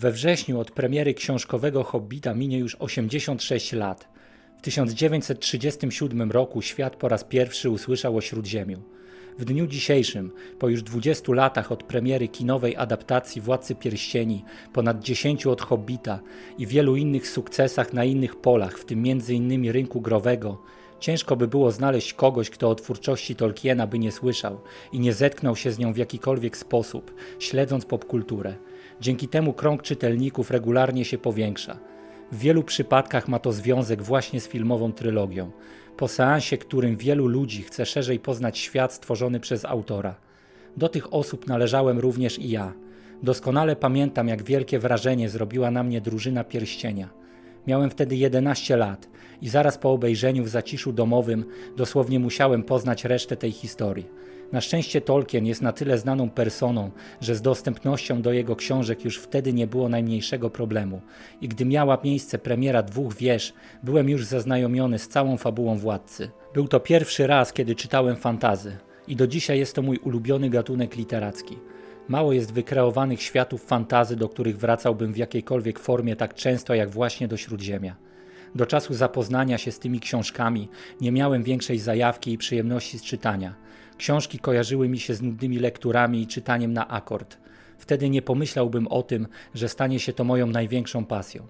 We wrześniu od premiery książkowego Hobbita minie już 86 lat. W 1937 roku świat po raz pierwszy usłyszał o Śródziemiu. W dniu dzisiejszym, po już 20 latach od premiery kinowej adaptacji Władcy Pierścieni, ponad 10 od Hobbita i wielu innych sukcesach na innych polach, w tym m.in. rynku growego, ciężko by było znaleźć kogoś, kto o twórczości Tolkiena by nie słyszał i nie zetknął się z nią w jakikolwiek sposób, śledząc popkulturę. Dzięki temu krąg czytelników regularnie się powiększa. W wielu przypadkach ma to związek właśnie z filmową trylogią, po seansie, którym wielu ludzi chce szerzej poznać świat stworzony przez autora. Do tych osób należałem również i ja. Doskonale pamiętam, jak wielkie wrażenie zrobiła na mnie drużyna pierścienia. Miałem wtedy 11 lat i zaraz po obejrzeniu w zaciszu domowym dosłownie musiałem poznać resztę tej historii. Na szczęście Tolkien jest na tyle znaną personą, że z dostępnością do jego książek już wtedy nie było najmniejszego problemu. I gdy miała miejsce premiera dwóch wież, byłem już zaznajomiony z całą fabułą władcy. Był to pierwszy raz, kiedy czytałem fantazy. I do dzisiaj jest to mój ulubiony gatunek literacki. Mało jest wykreowanych światów fantazy, do których wracałbym w jakiejkolwiek formie tak często jak właśnie do Śródziemia. Do czasu zapoznania się z tymi książkami nie miałem większej zajawki i przyjemności z czytania. Książki kojarzyły mi się z nudnymi lekturami i czytaniem na akord. Wtedy nie pomyślałbym o tym, że stanie się to moją największą pasją.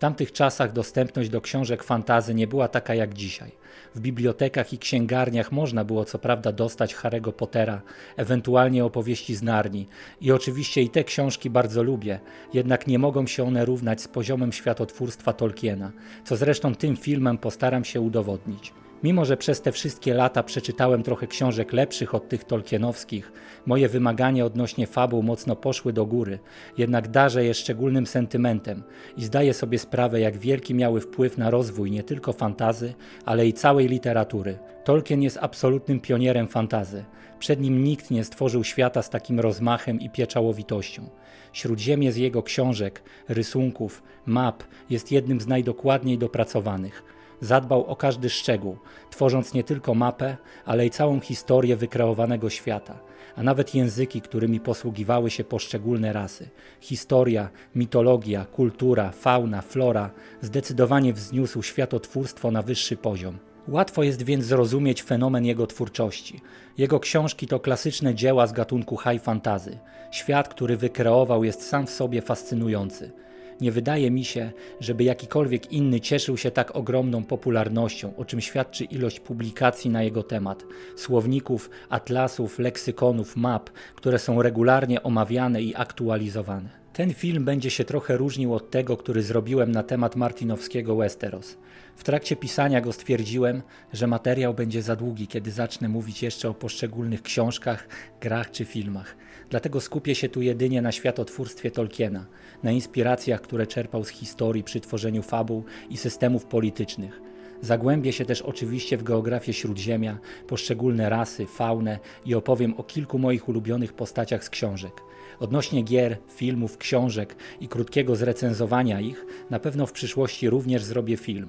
Tamtych czasach dostępność do książek fantazy nie była taka jak dzisiaj. W bibliotekach i księgarniach można było co prawda dostać Harry'ego Pottera, ewentualnie opowieści z Narni i oczywiście i te książki bardzo lubię, jednak nie mogą się one równać z poziomem światotwórstwa Tolkiena, co zresztą tym filmem postaram się udowodnić. Mimo, że przez te wszystkie lata przeczytałem trochę książek lepszych od tych tolkienowskich, moje wymagania odnośnie fabuł mocno poszły do góry, jednak darzę je szczególnym sentymentem i zdaję sobie sprawę, jak wielki miały wpływ na rozwój nie tylko fantazy, ale i całej literatury. Tolkien jest absolutnym pionierem fantazy. Przed nim nikt nie stworzył świata z takim rozmachem i pieczołowitością. Śródziemie z jego książek, rysunków, map jest jednym z najdokładniej dopracowanych. Zadbał o każdy szczegół, tworząc nie tylko mapę, ale i całą historię wykreowanego świata, a nawet języki, którymi posługiwały się poszczególne rasy. Historia, mitologia, kultura, fauna, flora zdecydowanie wzniósł światotwórstwo na wyższy poziom. Łatwo jest więc zrozumieć fenomen jego twórczości. Jego książki to klasyczne dzieła z gatunku high fantasy. Świat, który wykreował, jest sam w sobie fascynujący. Nie wydaje mi się, żeby jakikolwiek inny cieszył się tak ogromną popularnością, o czym świadczy ilość publikacji na jego temat, słowników, atlasów, leksykonów, map, które są regularnie omawiane i aktualizowane. Ten film będzie się trochę różnił od tego, który zrobiłem na temat martinowskiego Westeros. W trakcie pisania go stwierdziłem, że materiał będzie za długi, kiedy zacznę mówić jeszcze o poszczególnych książkach, grach czy filmach. Dlatego skupię się tu jedynie na światotwórstwie Tolkiena, na inspiracjach, które czerpał z historii przy tworzeniu fabuł i systemów politycznych. Zagłębię się też oczywiście w geografię Śródziemia, poszczególne rasy, faunę i opowiem o kilku moich ulubionych postaciach z książek. Odnośnie gier, filmów, książek i krótkiego zrecenzowania ich, na pewno w przyszłości również zrobię film.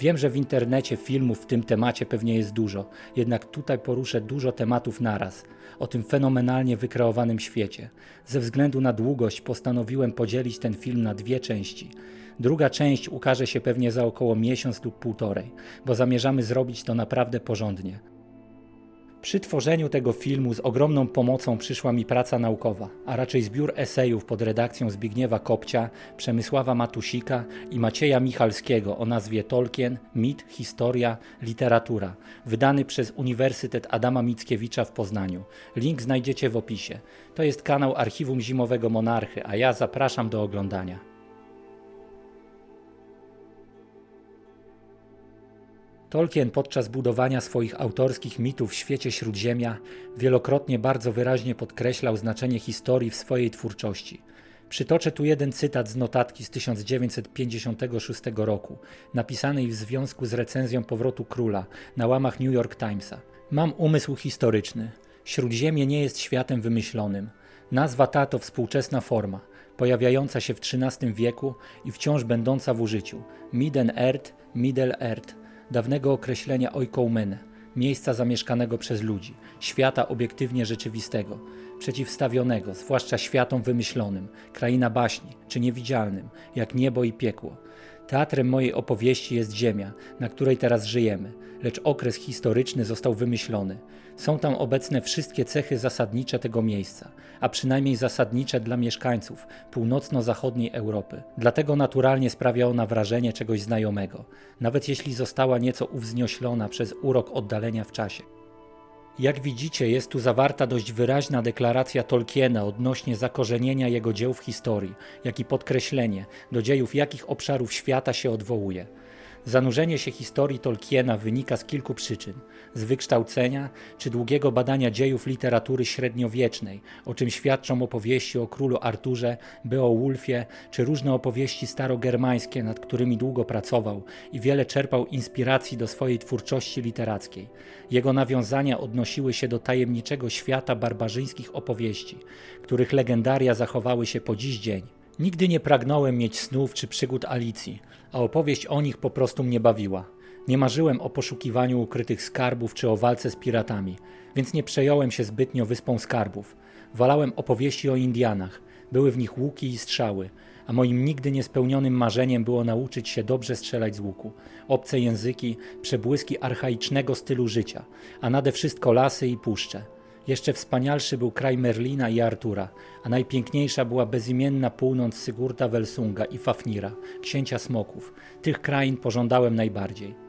Wiem, że w internecie filmów w tym temacie pewnie jest dużo, jednak tutaj poruszę dużo tematów naraz, o tym fenomenalnie wykreowanym świecie. Ze względu na długość postanowiłem podzielić ten film na dwie części. Druga część ukaże się pewnie za około miesiąc lub półtorej, bo zamierzamy zrobić to naprawdę porządnie. Przy tworzeniu tego filmu z ogromną pomocą przyszła mi praca naukowa, a raczej zbiór esejów pod redakcją Zbigniewa Kopcia, Przemysława Matusika i Macieja Michalskiego o nazwie Tolkien, mit, historia, literatura, wydany przez Uniwersytet Adama Mickiewicza w Poznaniu. Link znajdziecie w opisie. To jest kanał Archiwum Zimowego Monarchy, a ja zapraszam do oglądania. Tolkien podczas budowania swoich autorskich mitów w świecie Śródziemia wielokrotnie bardzo wyraźnie podkreślał znaczenie historii w swojej twórczości. Przytoczę tu jeden cytat z notatki z 1956 roku, napisanej w związku z recenzją powrotu króla na łamach New York Timesa. Mam umysł historyczny. Śródziemie nie jest światem wymyślonym. Nazwa ta to współczesna forma, pojawiająca się w XIII wieku i wciąż będąca w użyciu. Midden Earth, Middle Earth, dawnego określenia oikoumene, miejsca zamieszkanego przez ludzi, świata obiektywnie rzeczywistego, przeciwstawionego, zwłaszcza światom wymyślonym, kraina baśni czy niewidzialnym, jak niebo i piekło. Teatrem mojej opowieści jest Ziemia, na której teraz żyjemy, lecz okres historyczny został wymyślony. Są tam obecne wszystkie cechy zasadnicze tego miejsca, a przynajmniej zasadnicze dla mieszkańców północno-zachodniej Europy. Dlatego naturalnie sprawia ona wrażenie czegoś znajomego, nawet jeśli została nieco uwznioślona przez urok oddalenia w czasie. Jak widzicie, jest tu zawarta dość wyraźna deklaracja Tolkiena odnośnie zakorzenienia jego dzieł w historii, jak i podkreślenie, do dziejów jakich obszarów świata się odwołuje. Zanurzenie się historii Tolkiena wynika z kilku przyczyn: z wykształcenia czy długiego badania dziejów literatury średniowiecznej, o czym świadczą opowieści o królu Arturze, Beowulfie czy różne opowieści starogermańskie, nad którymi długo pracował i wiele czerpał inspiracji do swojej twórczości literackiej. Jego nawiązania odnosiły się do tajemniczego świata barbarzyńskich opowieści, których legendaria zachowały się po dziś dzień. Nigdy nie pragnąłem mieć snów czy przygód Alicji, a opowieść o nich po prostu mnie bawiła. Nie marzyłem o poszukiwaniu ukrytych skarbów czy o walce z piratami, więc nie przejąłem się zbytnio wyspą skarbów. Wolałem opowieści o Indianach. Były w nich łuki i strzały, a moim nigdy niespełnionym marzeniem było nauczyć się dobrze strzelać z łuku. Obce języki, przebłyski archaicznego stylu życia, a nade wszystko lasy i puszcze. Jeszcze wspanialszy był kraj Merlina i Artura, a najpiękniejsza była bezimienna północ Sigurda Welsunga i Fafnira, księcia smoków. Tych krain pożądałem najbardziej.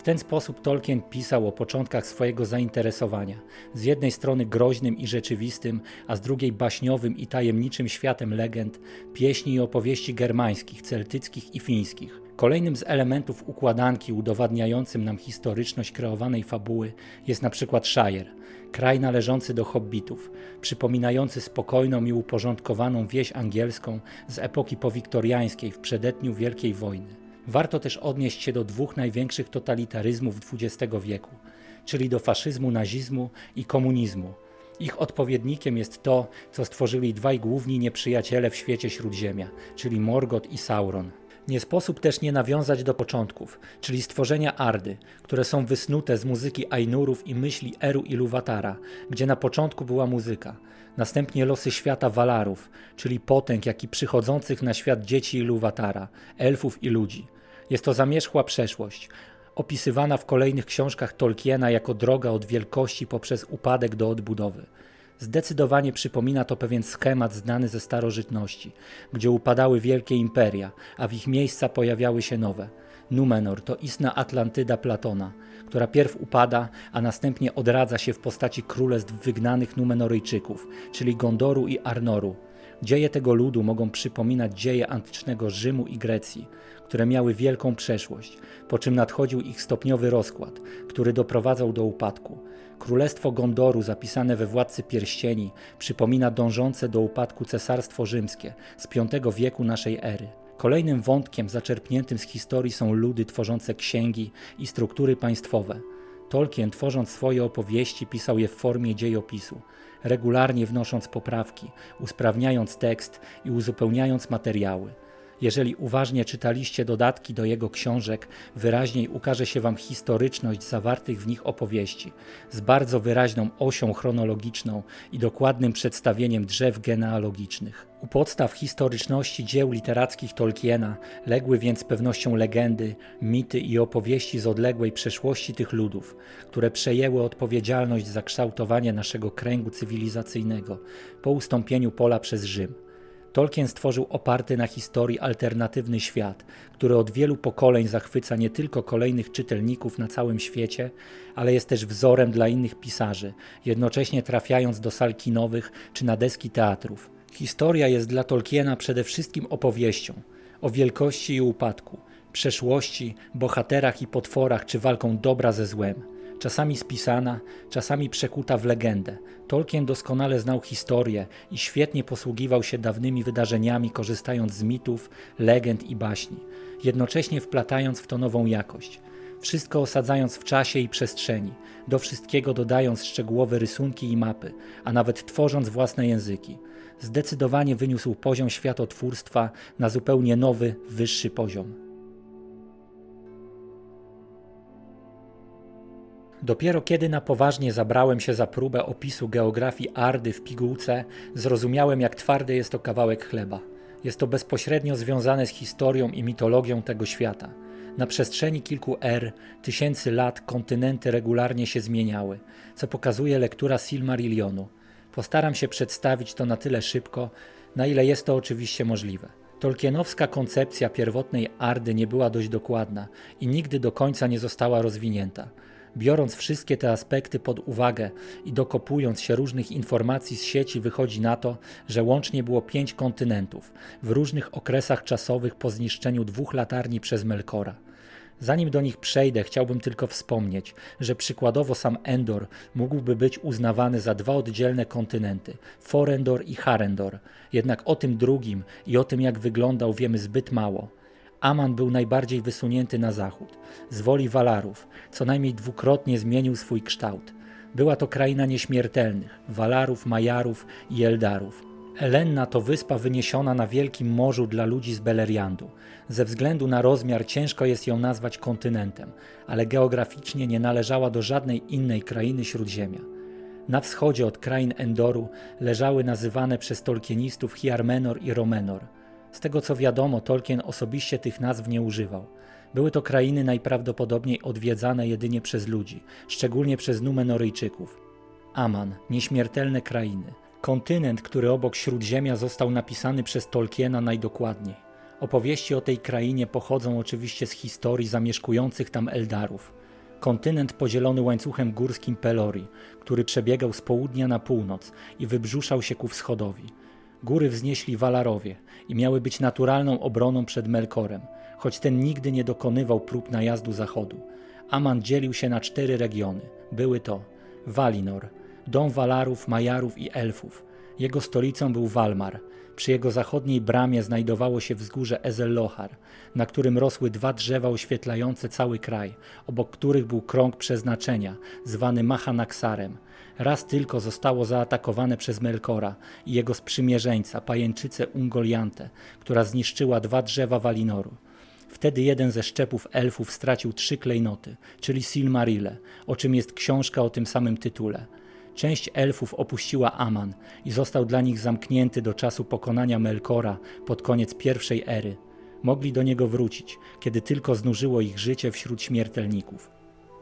W ten sposób Tolkien pisał o początkach swojego zainteresowania. Z jednej strony groźnym i rzeczywistym, a z drugiej baśniowym i tajemniczym światem legend, pieśni i opowieści germańskich, celtyckich i fińskich. Kolejnym z elementów układanki udowadniającym nam historyczność kreowanej fabuły jest na przykład Shire, kraj należący do hobbitów, przypominający spokojną i uporządkowaną wieś angielską z epoki powiktoriańskiej w przededniu Wielkiej Wojny. Warto też odnieść się do dwóch największych totalitaryzmów XX wieku, czyli do faszyzmu, nazizmu i komunizmu. Ich odpowiednikiem jest to, co stworzyli dwaj główni nieprzyjaciele w świecie Śródziemia, czyli Morgoth i Sauron. Nie sposób też nie nawiązać do początków, czyli stworzenia Ardy, które są wysnute z muzyki Ainurów i myśli Eru i Luwatara, gdzie na początku była muzyka. Następnie losy świata Walarów, czyli potęg, jak i przychodzących na świat dzieci i Luwatara, elfów i ludzi. Jest to zamierzchła przeszłość, opisywana w kolejnych książkach Tolkiena jako droga od wielkości poprzez upadek do odbudowy. Zdecydowanie przypomina to pewien schemat znany ze starożytności, gdzie upadały wielkie imperia, a w ich miejsca pojawiały się nowe. Numenor to istna Atlantyda Platona, która pierw upada, a następnie odradza się w postaci królestw wygnanych Numenoryjczyków, czyli Gondoru i Arnoru. Dzieje tego ludu mogą przypominać dzieje antycznego Rzymu i Grecji, które miały wielką przeszłość, po czym nadchodził ich stopniowy rozkład, który doprowadzał do upadku. Królestwo Gondoru, zapisane we Władcy Pierścieni, przypomina dążące do upadku Cesarstwo Rzymskie z V wieku naszej ery. Kolejnym wątkiem zaczerpniętym z historii są ludy tworzące księgi i struktury państwowe. Tolkien, tworząc swoje opowieści, pisał je w formie dziejopisu, regularnie wnosząc poprawki, usprawniając tekst i uzupełniając materiały. Jeżeli uważnie czytaliście dodatki do jego książek, wyraźniej ukaże się Wam historyczność zawartych w nich opowieści, z bardzo wyraźną osią chronologiczną i dokładnym przedstawieniem drzew genealogicznych. U podstaw historyczności dzieł literackich Tolkiena legły więc z pewnością legendy, mity i opowieści z odległej przeszłości tych ludów, które przejęły odpowiedzialność za kształtowanie naszego kręgu cywilizacyjnego po ustąpieniu pola przez Rzym. Tolkien stworzył oparty na historii alternatywny świat, który od wielu pokoleń zachwyca nie tylko kolejnych czytelników na całym świecie, ale jest też wzorem dla innych pisarzy, jednocześnie trafiając do sal kinowych czy na deski teatrów. Historia jest dla Tolkiena przede wszystkim opowieścią o wielkości i upadku, przeszłości, bohaterach i potworach czy walką dobra ze złem czasami spisana, czasami przekuta w legendę. Tolkien doskonale znał historię i świetnie posługiwał się dawnymi wydarzeniami, korzystając z mitów, legend i baśni, jednocześnie wplatając w to nową jakość. Wszystko osadzając w czasie i przestrzeni, do wszystkiego dodając szczegółowe rysunki i mapy, a nawet tworząc własne języki. Zdecydowanie wyniósł poziom światotwórstwa na zupełnie nowy, wyższy poziom. Dopiero kiedy na poważnie zabrałem się za próbę opisu geografii Ardy w pigułce, zrozumiałem, jak twardy jest to kawałek chleba. Jest to bezpośrednio związane z historią i mitologią tego świata. Na przestrzeni kilku er, tysięcy lat, kontynenty regularnie się zmieniały, co pokazuje lektura Silmarillionu. Postaram się przedstawić to na tyle szybko, na ile jest to oczywiście możliwe. Tolkienowska koncepcja pierwotnej Ardy nie była dość dokładna i nigdy do końca nie została rozwinięta. Biorąc wszystkie te aspekty pod uwagę i dokopując się różnych informacji z sieci, wychodzi na to, że łącznie było pięć kontynentów w różnych okresach czasowych po zniszczeniu dwóch latarni przez Melkora. Zanim do nich przejdę, chciałbym tylko wspomnieć, że przykładowo sam Endor mógłby być uznawany za dwa oddzielne kontynenty Forendor i Harendor. Jednak o tym drugim i o tym, jak wyglądał, wiemy zbyt mało. Aman był najbardziej wysunięty na zachód, z woli Walarów, co najmniej dwukrotnie zmienił swój kształt. Była to kraina nieśmiertelnych Walarów, Majarów i Eldarów. Elenna to wyspa wyniesiona na wielkim morzu dla ludzi z Beleriandu. Ze względu na rozmiar ciężko jest ją nazwać kontynentem, ale geograficznie nie należała do żadnej innej krainy śródziemia. Na wschodzie od krain Endoru leżały nazywane przez tolkienistów Hiarmenor i Romenor. Z tego co wiadomo, Tolkien osobiście tych nazw nie używał. Były to krainy najprawdopodobniej odwiedzane jedynie przez ludzi, szczególnie przez Numenoryjczyków. Aman, nieśmiertelne krainy. Kontynent, który obok Śródziemia został napisany przez Tolkiena najdokładniej. Opowieści o tej krainie pochodzą oczywiście z historii zamieszkujących tam Eldarów. Kontynent podzielony łańcuchem górskim Pelori, który przebiegał z południa na północ i wybrzuszał się ku wschodowi. Góry wznieśli Walarowie i miały być naturalną obroną przed Melkorem, choć ten nigdy nie dokonywał prób najazdu zachodu. Aman dzielił się na cztery regiony. Były to Valinor, dom Walarów, Majarów i Elfów. Jego stolicą był Walmar. Przy jego zachodniej bramie znajdowało się wzgórze Ezellohar, na którym rosły dwa drzewa oświetlające cały kraj, obok których był krąg przeznaczenia, zwany Mahanaksarem. Raz tylko zostało zaatakowane przez Melkora i jego sprzymierzeńca, pajęczycę Ungoliantę, która zniszczyła dwa drzewa Walinoru. Wtedy jeden ze szczepów elfów stracił trzy klejnoty, czyli Silmarile, o czym jest książka o tym samym tytule. Część elfów opuściła Aman i został dla nich zamknięty do czasu pokonania Melkora pod koniec pierwszej ery. Mogli do niego wrócić, kiedy tylko znużyło ich życie wśród śmiertelników.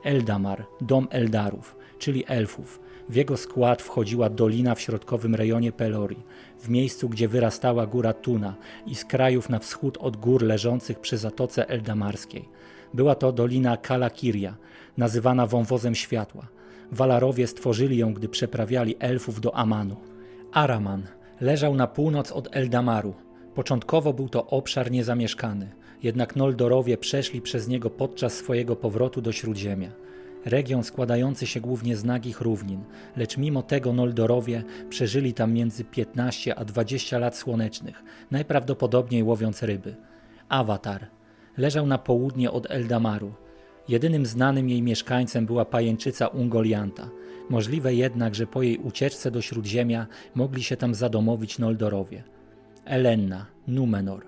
Eldamar, dom Eldarów, czyli elfów. W jego skład wchodziła dolina w środkowym rejonie Pelori, w miejscu, gdzie wyrastała góra Tuna i z krajów na wschód od gór leżących przy Zatoce Eldamarskiej. Była to dolina Kalakiria, nazywana wąwozem światła. Walarowie stworzyli ją, gdy przeprawiali elfów do Amanu. Araman leżał na północ od Eldamaru. Początkowo był to obszar niezamieszkany, jednak Noldorowie przeszli przez niego podczas swojego powrotu do Śródziemia. Region składający się głównie z nagich równin, lecz mimo tego Noldorowie przeżyli tam między 15 a 20 lat słonecznych, najprawdopodobniej łowiąc ryby. Awatar leżał na południe od Eldamaru. Jedynym znanym jej mieszkańcem była pajęczyca Ungolianta. Możliwe jednak, że po jej ucieczce do Śródziemia mogli się tam zadomowić Noldorowie. Elenna, Numenor,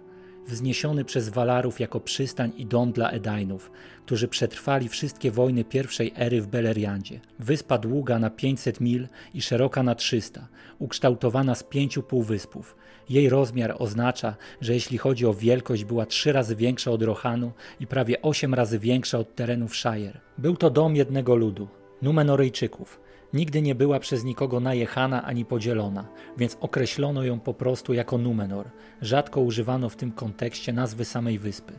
wzniesiony przez Walarów jako przystań i dom dla Edainów, którzy przetrwali wszystkie wojny pierwszej ery w Beleriandzie. Wyspa długa na 500 mil i szeroka na 300, ukształtowana z pięciu półwyspów. Jej rozmiar oznacza, że jeśli chodzi o wielkość, była trzy razy większa od Rohanu i prawie osiem razy większa od terenów Shire. Był to dom jednego ludu, Numenoryjczyków. Nigdy nie była przez nikogo najechana ani podzielona, więc określono ją po prostu jako Numenor. Rzadko używano w tym kontekście nazwy samej wyspy.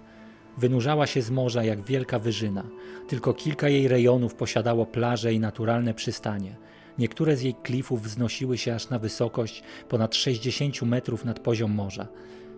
Wynurzała się z morza jak wielka wyżyna. Tylko kilka jej rejonów posiadało plaże i naturalne przystanie. Niektóre z jej klifów wznosiły się aż na wysokość ponad 60 metrów nad poziom morza.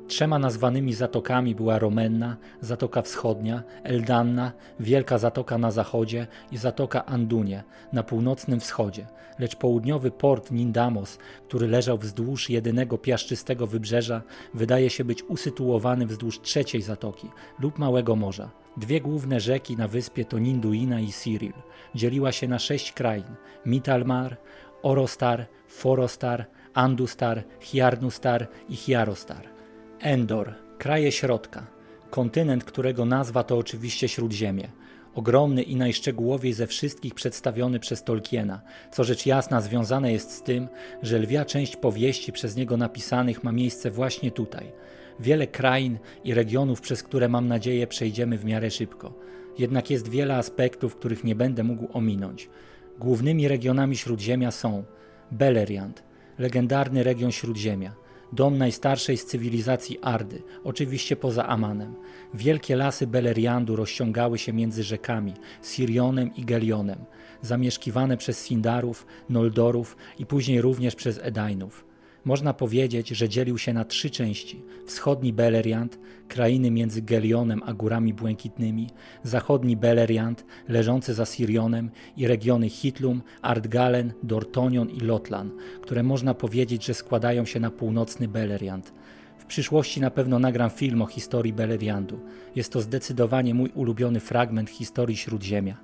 Trzema nazwanymi zatokami była Romenna, Zatoka Wschodnia, Eldanna, Wielka Zatoka na zachodzie i Zatoka Andunie na północnym wschodzie, lecz południowy port Nindamos, który leżał wzdłuż jedynego piaszczystego wybrzeża, wydaje się być usytuowany wzdłuż trzeciej zatoki lub Małego Morza. Dwie główne rzeki na wyspie to Ninduina i Cyril. Dzieliła się na sześć krain: Mitalmar, Orostar, Forostar, Andustar, Hiarnustar i Hiarostar. Endor, kraje środka, kontynent, którego nazwa to oczywiście Śródziemie. ogromny i najszczegółowiej ze wszystkich przedstawiony przez Tolkiena, co rzecz jasna związane jest z tym, że lwia część powieści przez niego napisanych ma miejsce właśnie tutaj. Wiele krain i regionów, przez które mam nadzieję przejdziemy w miarę szybko. Jednak jest wiele aspektów, których nie będę mógł ominąć. Głównymi regionami Śródziemia są Beleriand, legendarny region Śródziemia, dom najstarszej z cywilizacji Ardy, oczywiście poza Amanem. Wielkie lasy Beleriandu rozciągały się między rzekami Sirionem i Gelionem, zamieszkiwane przez Sindarów, Noldorów i później również przez Edainów. Można powiedzieć, że dzielił się na trzy części: wschodni Beleriand, krainy między Gelionem a Górami Błękitnymi, zachodni Beleriand, leżący za Sirionem i regiony Hitlum, Ardgalen, Dortonion i Lotlan, które można powiedzieć, że składają się na północny Beleriand. W przyszłości na pewno nagram film o historii Beleriandu. Jest to zdecydowanie mój ulubiony fragment historii Śródziemia.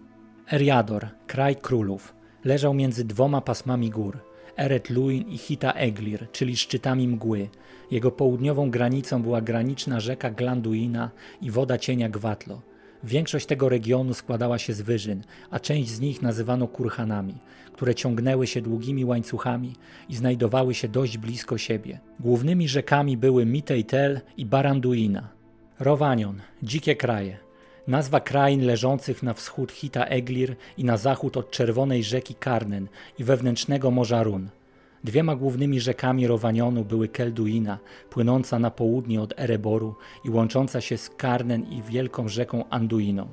Eriador, kraj królów, leżał między dwoma pasmami gór – Eret Luin i Hita Eglir, czyli szczytami mgły. Jego południową granicą była graniczna rzeka Glanduina i woda cienia Gwatlo. Większość tego regionu składała się z wyżyn, a część z nich nazywano kurhanami, które ciągnęły się długimi łańcuchami i znajdowały się dość blisko siebie. Głównymi rzekami były Miteitel i Baranduina. Rowanion, dzikie kraje – Nazwa krain leżących na wschód Hita Eglir i na zachód od czerwonej rzeki Karnen i wewnętrznego Morza Run. Dwiema głównymi rzekami Rowanionu były Kelduina, płynąca na południe od Ereboru i łącząca się z Karnen i wielką rzeką Anduiną.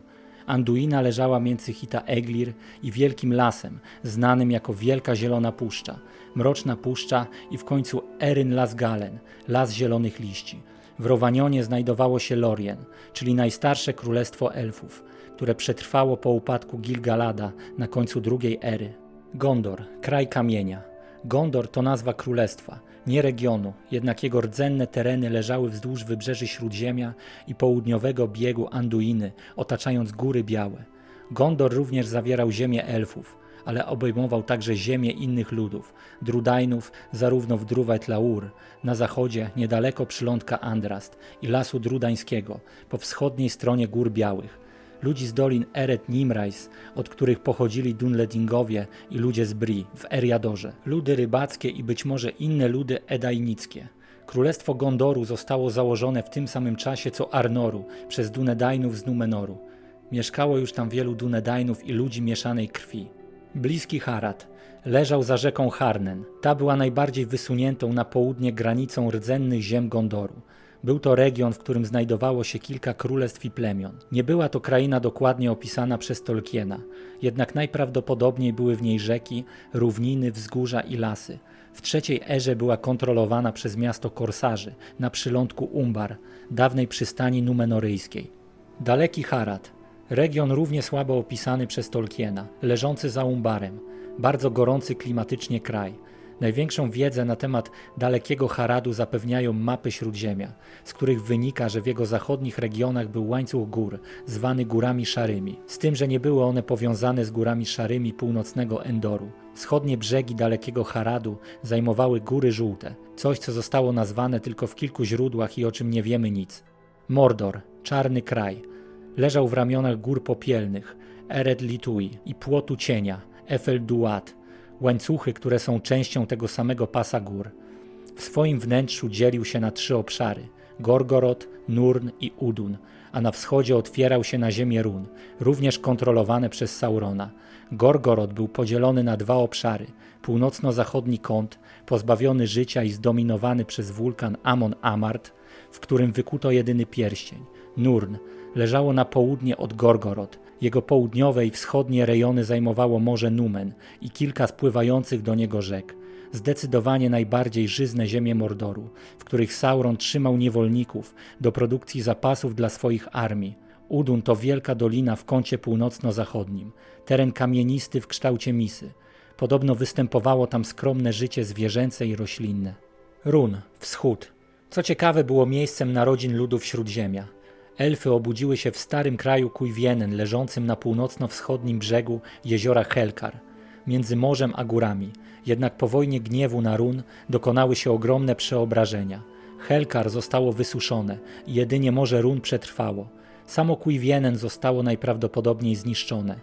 Anduina leżała między Hita Eglir i wielkim lasem, znanym jako Wielka Zielona Puszcza, Mroczna Puszcza i w końcu Eryn Las Galen, Las Zielonych Liści – w Rowanionie znajdowało się Lorien, czyli najstarsze królestwo elfów, które przetrwało po upadku Gilgalada na końcu drugiej ery. Gondor, kraj kamienia. Gondor to nazwa królestwa, nie regionu, jednak jego rdzenne tereny leżały wzdłuż wybrzeży Śródziemia i południowego biegu Anduiny, otaczając Góry Białe. Gondor również zawierał ziemię elfów, ale obejmował także ziemię innych ludów, Drudainów, zarówno w Druwet Laur, na zachodzie, niedaleko przylądka Andrast i lasu drudańskiego, po wschodniej stronie Gór Białych, ludzi z dolin Eret Nimrais, od których pochodzili Dunledingowie i ludzie z Bri w Eriadorze, ludy rybackie i być może inne ludy edainickie. Królestwo Gondoru zostało założone w tym samym czasie co Arnoru przez Dunedainów z Numenoru. Mieszkało już tam wielu Dunedainów i ludzi mieszanej krwi. Bliski Harad leżał za rzeką Harnen. Ta była najbardziej wysuniętą na południe granicą rdzennych ziem Gondoru. Był to region, w którym znajdowało się kilka królestw i plemion. Nie była to kraina dokładnie opisana przez Tolkiena, jednak najprawdopodobniej były w niej rzeki, równiny, wzgórza i lasy. W trzeciej erze była kontrolowana przez miasto Korsarzy na przylądku Umbar, dawnej przystani numenoryjskiej. Daleki Harad Region równie słabo opisany przez Tolkiena, leżący za Umbarem, bardzo gorący klimatycznie kraj. Największą wiedzę na temat dalekiego Haradu zapewniają mapy Śródziemia, z których wynika, że w jego zachodnich regionach był łańcuch gór, zwany Górami Szarymi, z tym, że nie były one powiązane z Górami Szarymi północnego Endoru. Wschodnie brzegi dalekiego Haradu zajmowały Góry Żółte, coś co zostało nazwane tylko w kilku źródłach i o czym nie wiemy nic. Mordor, czarny kraj – leżał w ramionach gór popielnych, Ered Litui i płotu cienia, Efel Duat, łańcuchy, które są częścią tego samego pasa gór. W swoim wnętrzu dzielił się na trzy obszary Gorgorod, Nurn i Udun, a na wschodzie otwierał się na ziemię Run, również kontrolowane przez Saurona. Gorgorod był podzielony na dwa obszary: północno-zachodni kąt, pozbawiony życia i zdominowany przez wulkan Amon Amart, w którym wykuto jedyny pierścień, Nurn, leżało na południe od Gorgorod. Jego południowe i wschodnie rejony zajmowało Morze Numen i kilka spływających do niego rzek. Zdecydowanie najbardziej żyzne ziemie Mordoru, w których Sauron trzymał niewolników do produkcji zapasów dla swoich armii. Udun to wielka dolina w kącie północno-zachodnim, teren kamienisty w kształcie misy. Podobno występowało tam skromne życie zwierzęce i roślinne. Run, wschód. Co ciekawe, było miejscem narodzin ludów Śródziemia. Elfy obudziły się w starym kraju Kujwienen, leżącym na północno-wschodnim brzegu jeziora Helkar, między morzem a górami. Jednak po wojnie gniewu na Run dokonały się ogromne przeobrażenia. Helkar zostało wysuszone i jedynie morze Run przetrwało. Samo Kuivienen zostało najprawdopodobniej zniszczone.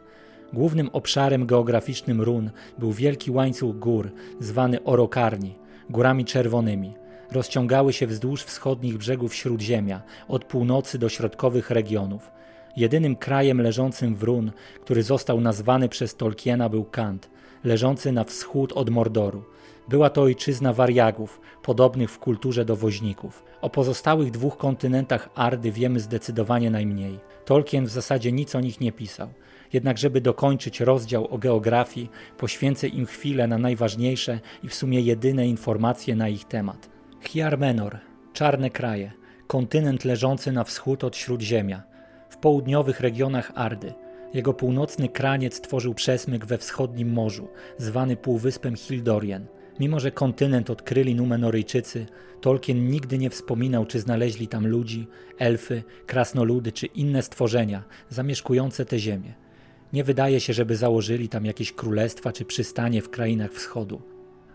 Głównym obszarem geograficznym run był wielki łańcuch gór, zwany Orokarni, górami czerwonymi. Rozciągały się wzdłuż wschodnich brzegów Śródziemia, od północy do środkowych regionów. Jedynym krajem leżącym w run, który został nazwany przez Tolkiena był Kant, leżący na wschód od Mordoru. Była to ojczyzna wariagów, podobnych w kulturze do woźników. O pozostałych dwóch kontynentach Ardy wiemy zdecydowanie najmniej. Tolkien w zasadzie nic o nich nie pisał. Jednak żeby dokończyć rozdział o geografii, poświęcę im chwilę na najważniejsze i w sumie jedyne informacje na ich temat. Hiarmenor, Czarne Kraje, kontynent leżący na wschód od Śródziemia, w południowych regionach Ardy. Jego północny kraniec tworzył przesmyk we wschodnim morzu, zwany półwyspem Hildorien. Mimo, że kontynent odkryli Numenoryjczycy, Tolkien nigdy nie wspominał, czy znaleźli tam ludzi, elfy, krasnoludy czy inne stworzenia zamieszkujące te ziemię. Nie wydaje się, żeby założyli tam jakieś królestwa czy przystanie w krainach wschodu.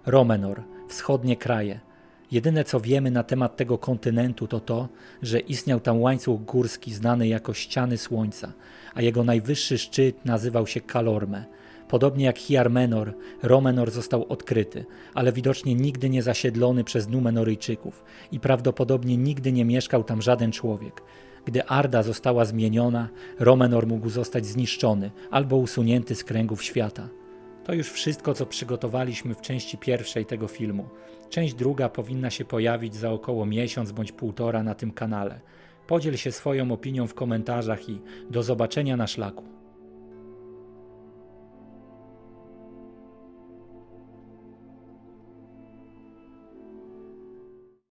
Romenor, wschodnie kraje. Jedyne co wiemy na temat tego kontynentu to to, że istniał tam łańcuch górski znany jako ściany słońca, a jego najwyższy szczyt nazywał się Kalorme. Podobnie jak Hiarmenor, Romenor został odkryty, ale widocznie nigdy nie zasiedlony przez Numenoryjczyków i prawdopodobnie nigdy nie mieszkał tam żaden człowiek. Gdy Arda została zmieniona, Romenor mógł zostać zniszczony albo usunięty z kręgów świata. To już wszystko, co przygotowaliśmy w części pierwszej tego filmu. Część druga powinna się pojawić za około miesiąc bądź półtora na tym kanale. Podziel się swoją opinią w komentarzach i do zobaczenia na szlaku.